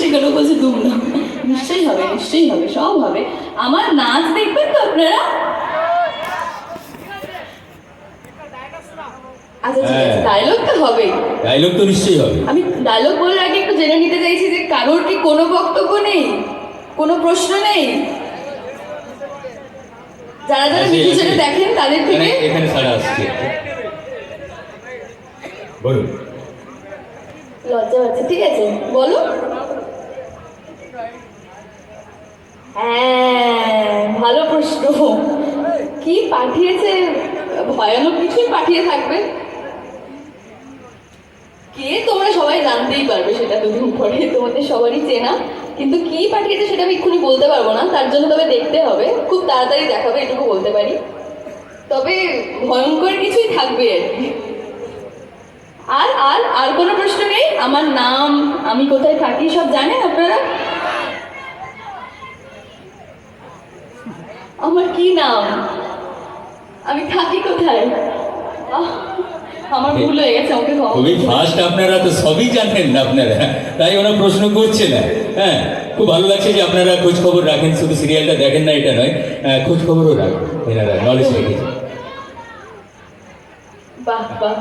সেখানে বলছে দুমদাম নিশ্চয়ই হবে নিশ্চয়ই হবে সব হবে। আমার নাচ দেখবেন তো আপনারা? আচ্ছা ঠিক আছে হ্যাঁ। ডায়লগ তো হবেই ডায়লগ তো নিশ্চয়ই হবে। আমি ডায়লগ বলার আগে একটু জেনে নিতে চাইছি যে কারোর কি কোনো বক্তব্য নেই? কোনো প্রশ্ন নেই? যারা যারা আছে। ছেলে দেখেন তাদের থেকে? এখানে- এখানে সারা আসছে। বলুন। লজ্জা পাচ্ছে ঠিক আছে বলো। হ্যাঁ ভালো প্রশ্ন। কি পাঠিয়েছে? ভয়ানক কিছুই পাঠিয়ে থাকবে? কে তোমরা সবাই জানতেই পারবে সেটা দুদিন পরে তোমাদের সবারই চেনা। কিন্তু কি পাঠিয়েছে সেটা আমি এক্ষুনি বলতে পারব না, তার জন্য তবে দেখতে হবে। খুব তাড়াতাড়ি দেখাবে, এটুকু বলতে পারি। তবে ভয়ঙ্কর কিছুই থাকবে আর কি। আর আর আর কোনো প্রশ্ন নেই? আমার নাম, আমি কোথায় থাকি, সব জানেন আপনারা? আমার কি নাম? আমি থাকি কোথায়? আমার ভুল হয়ে গেছে আমাকে খুবই। ফার্স্ট আপনারা তো সবই জানেন না আপনারা। তাই ওরা প্রশ্ন করছে না। হ্যাঁ খুব ভালো লাগছে যে আপনারা খোঁজ খবর রাখেন শুধু সিরিয়ালটা দেখেন না এটা নয় খোঁজ খবরও রাখেন এনারা নলেজ রেখেছে বাহ বাহ।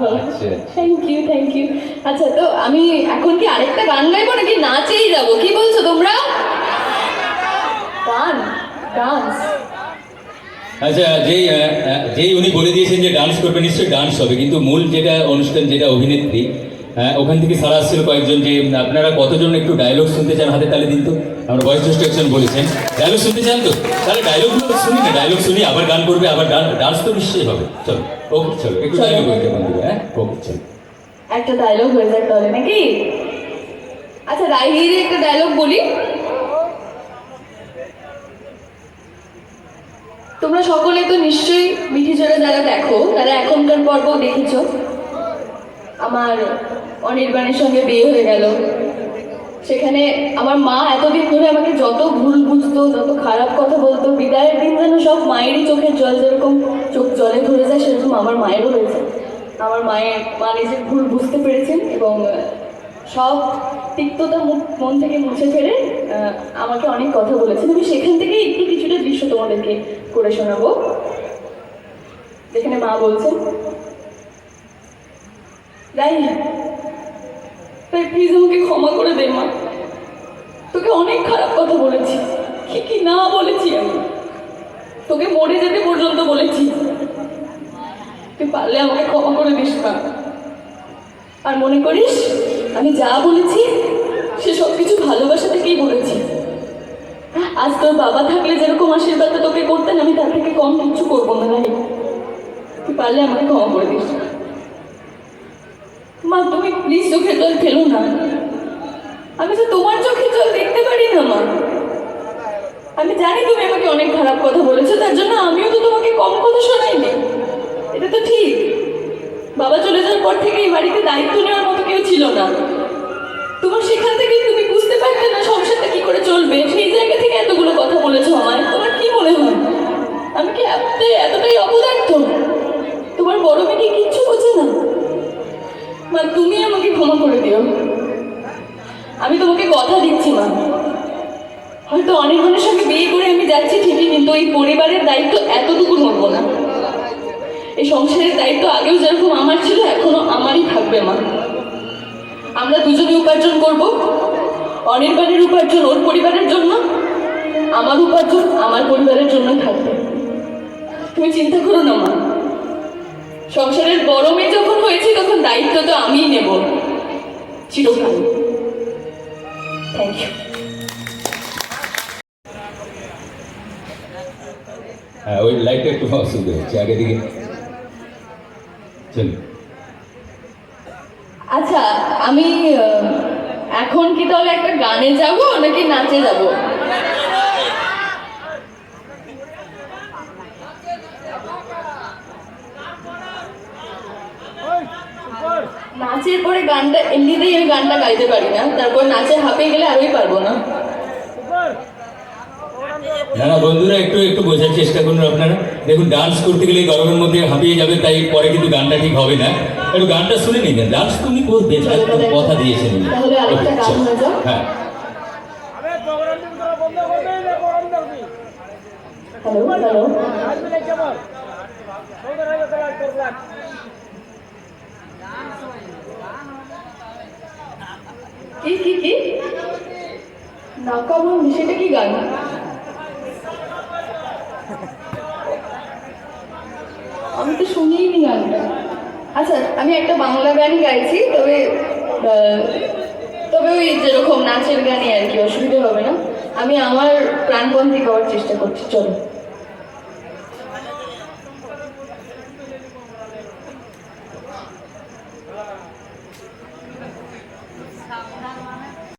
থ্যাংক ইউ থ্যাংক ইউ আচ্ছা তো আমি এখন কি আরেকটা গান গাইবো নাকি নাচেই যাব? কি বলছো তোমরা? গান ডান্স আচ্ছা যেই যেই উনি বলে দিয়েছেন যে ডান্স করবে নিশ্চয়ই ডান্স হবে। কিন্তু মূল যেটা অনুষ্ঠান যেটা অভিনেত্রী হ্যাঁ, ওখান থেকে সারা আসছিল কয়েকজন যে আপনারা কতজন একটু ডায়লগ শুনতে চান হাতে তালে দিন তো? আমার বয়োজ্যেষ্ঠ একজন বলেছেন। ডায়লগ শুনতে চান তো? তাহলে ডায়লগগুলো শুনি না ডায়লগ শুনি আবার গান করবে আবার ডান্স তো নিশ্চয়ই হবে। চলো ওকে চলো একটু ডায়লগ হয়ে হ্যাঁ? ওকে চলো। একটা ডায়লগ হয়ে তাহলে নাকি? আচ্ছা রাইহিরে একটা ডায়লগ বলি তোমরা সকলে তো নিশ্চয়ই মিঠিজোড়া যারা দেখো, তারা এখনকার পর্ব দেখেছ। আমার অনির্বাণের সঙ্গে বিয়ে হয়ে গেল। সেখানে আমার মা এতদিন ধরে আমাকে যত ভুল বুঝতো, যত খারাপ কথা বলতো, বিদায়ের দিন যেন সব মায়েরই চোখের জল যেরকম চোখ জলে ধরে যায়, সেরকম আমার মায়েরও হয়েছে। আমার মায়ের, মা নিজের ভুল বুঝতে পেরেছেন এবং সব তিক্ততা মুখ মন থেকে মুছে ফেলে আমাকে অনেক কথা বলেছেন। আমি সেখান থেকেই একটু কিছুটা দৃশ্য তোমাদেরকে করে শোনাবো। যেখানে মা বলছেন যাই তাই প্লিজ আমাকে ক্ষমা করে দে, মা। তোকে অনেক খারাপ কথা বলেছি। কি কি না বলেছি আমি? তোকে মরে যেতে পর্যন্ত বলেছি। তুই পারলে আমাকে ক্ষমা করে দিস না আর মনে করিস, আমি যা বলেছি, সে সব কিছু ভালোবাসা থেকেই বলেছি। আজ তোর বাবা থাকলে যেরকম আশীর্বাদটা তোকে করতেন, আমি তার থেকে কম কিচ্ছু করব না, ভাই। তুই পারলে আমাকে ক্ষমা করে দিস। মা, তুমি প্লিজ চোখের জল ফেলো না। আমি তো তোমার চোখের জল দেখতে পারি না, মা। আমি জানি তুমি আমাকে অনেক খারাপ কথা বলেছ, তার জন্য আমিও তো তোমাকে কম কথা শোনাইনি। এটা তো ঠিক। বাবা চলে যাওয়ার পর থেকে এই বাড়িতে দায়িত্ব নেওয়ার মতো কেউ ছিল না। তোমার সেখান থেকে তুমি পারতে না সংসারটা কি করে চলবে? সেই জায়গা থেকে এতগুলো কথা বলেছ আমায়। তোমার কি মনে হয়? আমি কি এতটাই এতটাই অপদার্থ? তোমার বড় মেয়েকে কিচ্ছু বোঝে না। মা, তুমি আমাকে ক্ষমা করে দিও। আমি তোমাকে কথা দিচ্ছি, মা। হয়তো অনেকজনের সঙ্গে বিয়ে করে আমি যাচ্ছি ঠিকই, কিন্তু এই পরিবারের দায়িত্ব এতটুকু নেব না। এই সংসারের দায়িত্ব আগেও যেরকম আমার ছিল, এখনও আমারই থাকবে, মা। আমরা দুজনে উপার্জন করব। অনির্বাণের উপার্জন ওর পরিবারের জন্য আমার উপার্জন আমার পরিবারের জন্য থাকবে। তুমি চিন্তা করো না মা। সংসারের বড় মেয়ে যখন হয়েছে তখন দায়িত্ব তো আমিই নেব। চিরকাল। থ্যাংক ইউ হ্যাঁ ওই লাইটটা একটু অসুবিধা হচ্ছে আগে দিকে। চলুন আচ্ছা আমি এখন কি তাহলে একটা গানে যাব নাকি নাচে যাব? নাচের পরে গানটা, এমনিতেই আমি গানটা গাইতে পারি না। তারপর নাচে হাঁপে গেলে আরোই পারব না। না না বন্ধুরা একটু একটু বোঝার চেষ্টা করুন আপনারা। দেখুন ডান্স করতে গেলে গরমের মধ্যে হাঁপিয়ে যাবে তাই পরে কিন্তু গানটা ঠিক হবে না। একটু গানটা শুনে নিন ডান্স তুমি করবে কথা দিয়েছেন চলো। হয়ে। হ্যাঁ হ্যালো হ্যালো। কি কি কি? নাকাবন্দি সেটা কি গান আমি তো শুনিনি গানটা আচ্ছা আমি একটা বাংলা গান গাইছি, তবে তবে ওই যেরকম নাচের গানই আর কি, অসুবিধা হবে না। আমি আমার প্রাণপন্থী করার চেষ্টা করছি, চলো।